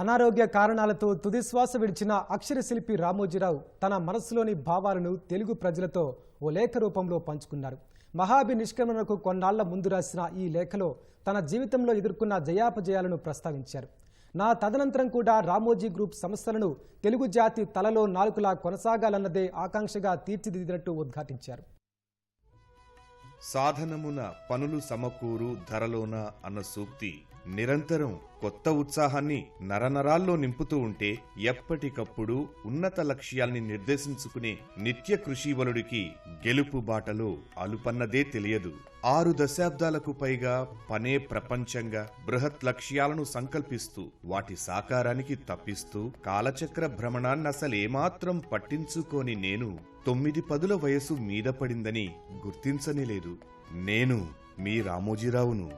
అనారోగ్య కారణాలతో తుదిశ్వాస విడిచిన అక్షరశిల్పి రామోజీరావు తన మనస్సులోని భావాలను తెలుగు ప్రజలతో ఓ లేఖ రూపంలో పంచుకున్నారు. మహాభి నిష్క్రమణకు కొన్నాళ్ళ ముందు రాసిన ఈ లేఖలో తన జీవితంలో ఎదుర్కొన్న జయాపజయాలను ప్రస్తావించారు. నా తదనంతరం కూడా రామోజీ గ్రూప్ సంస్థలను తెలుగు జాతి తలలో నాలుగులా కొనసాగాలన్నదే ఆకాంక్షగా తీర్చిదిద్దినట్టు ఉద్ఘాటించారు. సాధనమున పనులు సమకూరు ధరలోన అన్న సూక్తి నిరంతరం కొత్త ఉత్సాహాన్ని నరనరాల్లో నింపుతూ ఉంటే ఎప్పటికప్పుడు ఉన్నత లక్ష్యాల్ని నిర్దేశించుకునే నిత్య కృషివలుడికి గెలుపు బాటలో అలుపన్నదే తెలియదు. ఆరు దశాబ్దాలకు పైగా పనే ప్రపంచంగా బృహత్ లక్ష్యాలను సంకల్పిస్తూ వాటి సాకారానికి తప్పిస్తూ కాలచక్ర భ్రమణాన్నసలేమాత్రం పట్టించుకోని నేను తొమ్మిది పదుల వయసు మీద పడిందని గుర్తించనే లేదు. నేను మీ రామోజీరావును.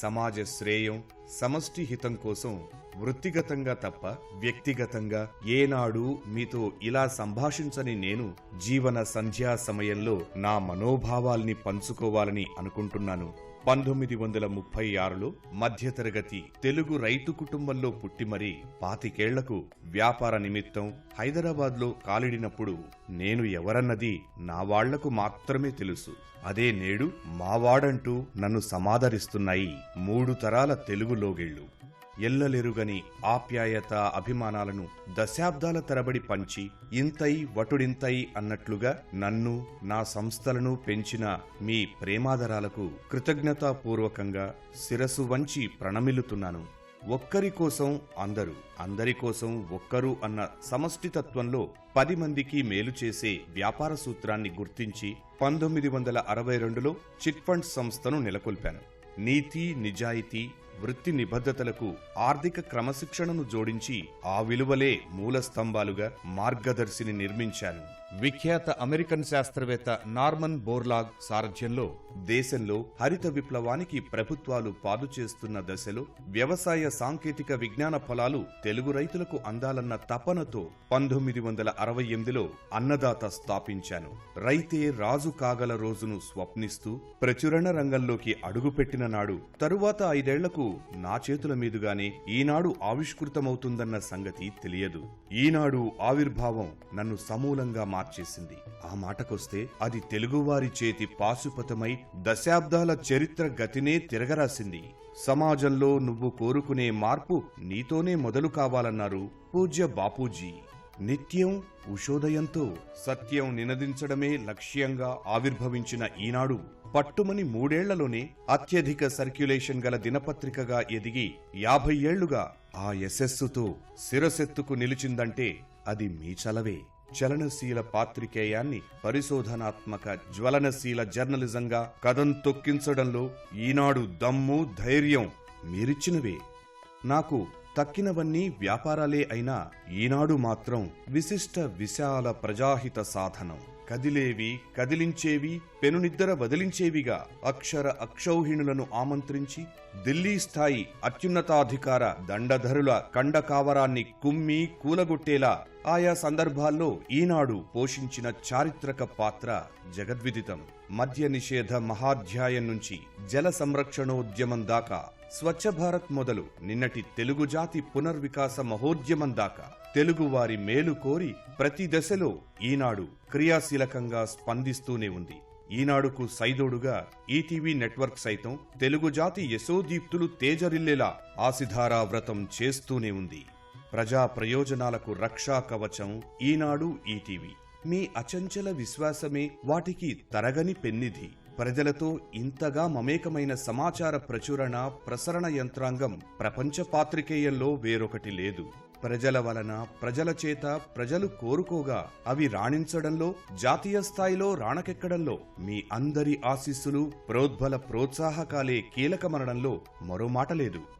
సమాజ శ్రేయం సమష్టి హితం కోసం వృత్తిగతంగా తప్ప వ్యక్తిగతంగా ఏనాడు మీతో ఇలా సంభాషించని నేను జీవన సంధ్యా సమయంలో నా మనోభావాల్ని పంచుకోవాలని అనుకుంటున్నాను. పంతొమ్మిది వందల ముప్పై ఆరులో మధ్యతరగతి తెలుగు రైతు కుటుంబంలో పుట్టి మరీ పాతికేళ్ళకు వ్యాపార నిమిత్తం హైదరాబాద్లో కాలిడినప్పుడు నేను ఎవరన్నది నా వాళ్ళకు మాత్రమే తెలుసు. అదే నేడు మావాడంటూ నన్ను సమాదరిస్తున్నాయి మూడు తరాల తెలుగు లోగిళ్ళు ఎల్లలెరుగని ఆప్యాయత అభిమానాలను దశాబ్దాల తరబడి పంచి ఇంతై వటుడింతై అన్నట్లుగా నన్ను నా సంస్థలను పెంచిన మీ ప్రేమాదరాలకు కృతజ్ఞతాపూర్వకంగా శిరసు వంచి ప్రణమిల్లుతున్నాను. ఒక్కరి కోసం అందరూ అందరి కోసం ఒక్కరు అన్న సమష్టితత్వంలో పది మందికి మేలు చేసే వ్యాపార సూత్రాన్ని గుర్తించి పంతొమ్మిది వందల అరవై రెండులో చిట్ ఫండ్ సంస్థను నెలకొల్పాను. నీతి నిజాయితీ వృత్తి నిబద్ధతలకు ఆర్థిక క్రమశిక్షణను జోడించి ఆ విలువలే మూల స్తంభాలుగా మార్గదర్శిని నిర్మించాను విఖ్యాత అమెరికన్ శాస్త్రవేత్త నార్మన్ బోర్లాగ్ సారథ్యంలో దేశంలో హరిత విప్లవానికి ప్రభుత్వాలు పాదు చేస్తున్న దశలో వ్యవసాయ సాంకేతిక విజ్ఞాన ఫలాలు తెలుగు రైతులకు అందాలన్న తపనతో పంతొమ్మిది వందల అరవై ఎనిమిదిలో అన్నదాత స్థాపించాను. రైతే రాజు కాగల రోజును స్వప్నిస్తూ ప్రచురణ రంగంలోకి అడుగుపెట్టిన నాడు తరువాత ఐదేళ్ళకు నా చేతుల మీదుగానే ఈనాడు ఆవిష్కృతమవుతుందన్న సంగతి తెలియదు. ఈనాడు ఆవిర్భావం నన్ను సమూలంగా మార్చేసింది. ఆ మాటకొస్తే అది తెలుగువారి చేతి పాశుపతమై దశాబ్దాల చరిత్ర గతినే తిరగరాసింది. సమాజంలో నువ్వు కోరుకునే మార్పు నీతోనే మొదలు కావాలన్నారు పూజ్య బాపూజీ. నిత్యం ఉషోదయంతో సత్యం నినదించడమే లక్ష్యంగా ఆవిర్భవించిన ఈనాడు పట్టుమని మూడేళ్ళలోనే అత్యధిక సర్క్యులేషన్ గల దినపత్రికగా ఎదిగి యాభై ఏళ్ళుగా ఆ యశస్సుతో శిరసెత్తుకు నిలిచిందంటే అది మీ చలవే. చలనశీల పాత్రికేయాన్ని పరిశోధనాత్మక జ్వలనశీల జర్నలిజంగా కథం తొక్కించడంలో ఈనాడు దమ్ము ధైర్యం మీరిచ్చినవే. నాకు తక్కినవన్నీ వ్యాపారాలే అయినా ఈనాడు మాత్రం విశిష్ట విశాల ప్రజాహిత సాధనం. కదిలేవి కదిలించేవి పెనునిద్దర వదిలించేవిగా అక్షర అక్షౌహిణులను ఆమంత్రించి ఢిల్లీ స్థాయి అత్యున్నతాధికార దండధరుల కండకావరాన్ని కుమ్మి కూలగొట్టేలా ఆయా సందర్భాల్లో ఈనాడు పోషించిన చారిత్రక పాత్ర జగద్విదితం. మద్య నిషేధ మహాధ్యాయం నుంచి జల సంరక్షణోద్యమం దాకా స్వచ్ఛ భారత్ మొదలు నిన్నటి తెలుగు జాతి పునర్వికాస మహోద్యమం దాకా తెలుగువారి మేలు కోరి ప్రతి దశలో ఈనాడు క్రియాశీలకంగా స్పందిస్తూనే ఉంది. ఈనాడుకు సైదోడుగా ఈటీవీ నెట్వర్క్ సైతం తెలుగు జాతి యశోదీప్తులు తేజరిల్లేలా ఆసిధారా వ్రతం చేస్తూనే ఉంది. ప్రజా ప్రయోజనాలకు రక్షా కవచం ఈనాడు ఈటీవీ. మీ అచంచల విశ్వాసమే వాటికి తరగని పెన్నిధి. ప్రజలతో ఇంతగా మమేకమైన సమాచార ప్రచురణ ప్రసరణ యంత్రాంగం ప్రపంచ పాత్రికేయంలో వేరొకటి లేదు. ప్రజల వలన ప్రజల చేత ప్రజలు కోరుకోగా అవి రాణించడంలో జాతీయ స్థాయిలో రాణకెక్కడంలో మీ అందరి ఆశీస్సులు ప్రోద్బల ప్రోత్సాహకాలే కీలకమనడంలో మరో మాట లేదు.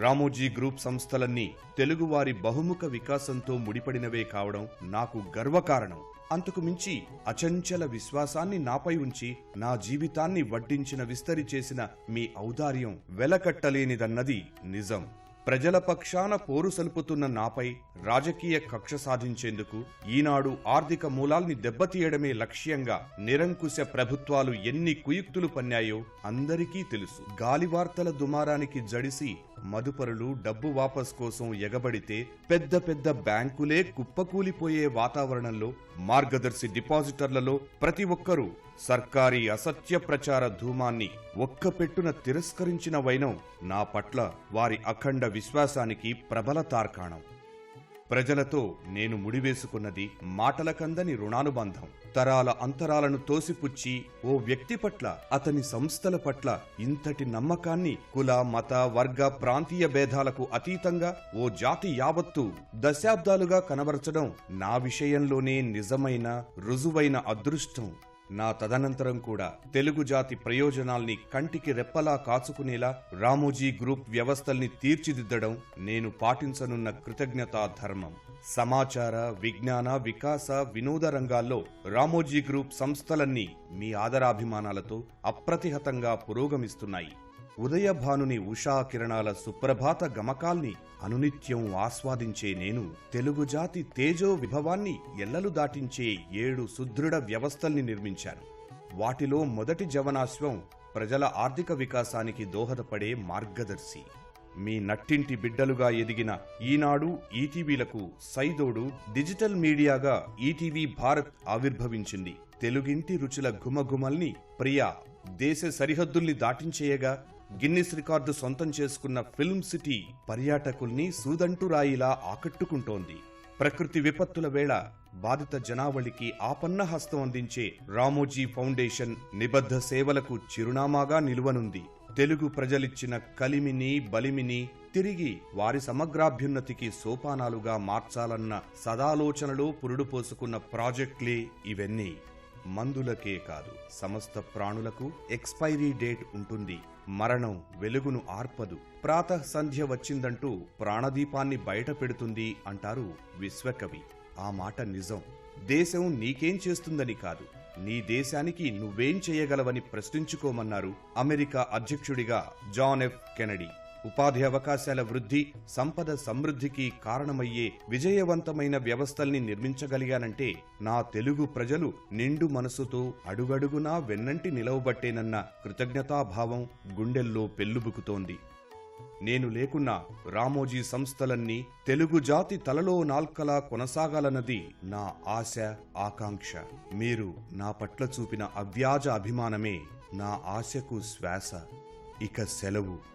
రామోజీ గ్రూప్ సంస్థలన్నీ తెలుగువారి బహుముఖ వికాసంతో ముడిపడినవే కావడం నాకు గర్వకారణం. అంతకు మించి అచంచల విశ్వాసాన్ని నాపై ఉంచి నా జీవితాన్ని వడ్డించిన విస్తరి చేసిన మీ ఔదార్యం వెలకట్టలేనిదన్నది నిజం. ప్రజల పక్షాన పోరు సలుపుతున్న నాపై రాజకీయ కక్ష సాధించేందుకు ఈనాడు ఆర్థిక మూలాల్ని దెబ్బతీయడమే లక్ష్యంగా నిరంకుశ ప్రభుత్వాలు ఎన్ని కుయుక్తులు పన్నాయో అందరికీ తెలుసు. గాలివార్తల దుమారానికి జడిసి మదుపరులు డబ్బు వాపస్ కోసం ఎగబడితే పెద్ద పెద్ద బ్యాంకులే కుప్పకూలిపోయే వాతావరణంలో మార్గదర్శి డిపాజిటర్లలో ప్రతి ఒక్కరూ సర్కారీ అసత్య ప్రచార ధూమాన్ని ఒక్కపెట్టున తిరస్కరించిన వైనం నా పట్ల వారి అఖండ విశ్వాసానికి ప్రబల తార్కాణం. ప్రజలతో నేను ముడివేసుకున్నది మాటలకందని రుణానుబంధం. తరాల అంతరాలను తోసిపుచ్చి ఓ వ్యక్తి పట్ల అతని సంస్థల పట్ల ఇంతటి నమ్మకాన్ని కుల మత వర్గ ప్రాంతీయ భేదాలకు అతీతంగా ఓ జాతి యావత్తు దశాబ్దాలుగా కనబరచడం నా విషయంలోనే నిజమైన రుజువైన అదృష్టం. నా తదనంతరం కూడా తెలుగు జాతి ప్రయోజనాల్ని కంటికి రెప్పలా కాచుకునేలా రామోజీ గ్రూప్ వ్యవస్థల్ని తీర్చిదిద్దడం నేను పాటించనున్న కృతజ్ఞతా ధర్మం. సమాచార విజ్ఞాన వికాస వినోద రంగాల్లో రామోజీ గ్రూప్ సంస్థలన్నీ మీ ఆదరాభిమానాలతో అప్రతిహతంగా పురోగమిస్తున్నాయి. ఉదయభానుని ఉషా కిరణాల సుప్రభాత గమకాల్ని అనునిత్యం ఆస్వాదించే నేను తెలుగు జాతి తేజో విభవాన్ని ఎల్లలు దాటించే ఏడు సుదృఢ వ్యవస్థల్ని నిర్మించాను. వాటిలో మొదటి జవనాశ్వం ప్రజల ఆర్థిక వికాసానికి దోహదపడే మార్గదర్శి. మీ నట్టింటి బిడ్డలుగా ఎదిగిన ఈనాడు ఈటీవీలకు సైదోడు డిజిటల్ మీడియాగా ఈటీవీ భారత్ ఆవిర్భవించింది. తెలుగింటి రుచుల ఘుమఘుమల్ని ప్రియా దేశ సరిహద్దుల్ని దాటించేయగా గిన్నిస్ రికార్డు సొంతం చేసుకున్న ఫిల్మ్ సిటీ పర్యాటకుల్ని సూదంటు రాయిలా ఆకట్టుకుంటోంది. ప్రకృతి విపత్తుల వేళ బాధిత జనావళికి ఆపన్న హస్తం అందించే రామోజీ ఫౌండేషన్ నిబద్ధ సేవలకు చిరునామాగా నిలువనుంది. తెలుగు ప్రజలిచ్చిన కలిమిని బలిమిని తిరిగి వారి సమగ్రాభ్యున్నతికి సోపానాలుగా మార్చాలన్న సదాలోచనలో పురుడు పోసుకున్న ప్రాజెక్టులే ఇవన్నీ. మందులకే కాదు సమస్త ప్రాణులకు ఎక్స్పైరీ డేట్ ఉంటుంది. మరణం వెలుగును ఆర్పదు. ప్రాతః సంధ్య వచ్చిందంటూ ప్రాణదీపాన్ని బయట పెడుతుంది అంటారు విశ్వకవి. ఆ మాట నిజం. దేశం నీకేం చేస్తుందని కాదు. నీ దేశానికి నువ్వేం చేయగలవని ప్రశ్నించుకోమన్నారు అమెరికా అధ్యక్షుడిగా జాన్ ఎఫ్ కెనడీ. ఉపాధి అవకాశాల వృద్ధి సంపద సమృద్ధికి కారణమయ్యే విజయవంతమైన వ్యవస్థల్ని నిర్మించగలిగానంటే నా తెలుగు ప్రజలు నిండు మనసుతో అడుగడుగునా వెన్నంటి నిలవబట్టేనన్న కృతజ్ఞతాభావం గుండెల్లో పెల్లుబుకుతోంది. నేను లేకున్నా రామోజీ సంస్థలన్నీ తెలుగు జాతి తలలో నాల్కలా కొనసాగాలన్నది నా ఆశ ఆకాంక్ష. మీరు నా పట్ల చూపిన అవ్యాజ అభిమానమే నా ఆశకు శ్వాస. ఇక సెలవు.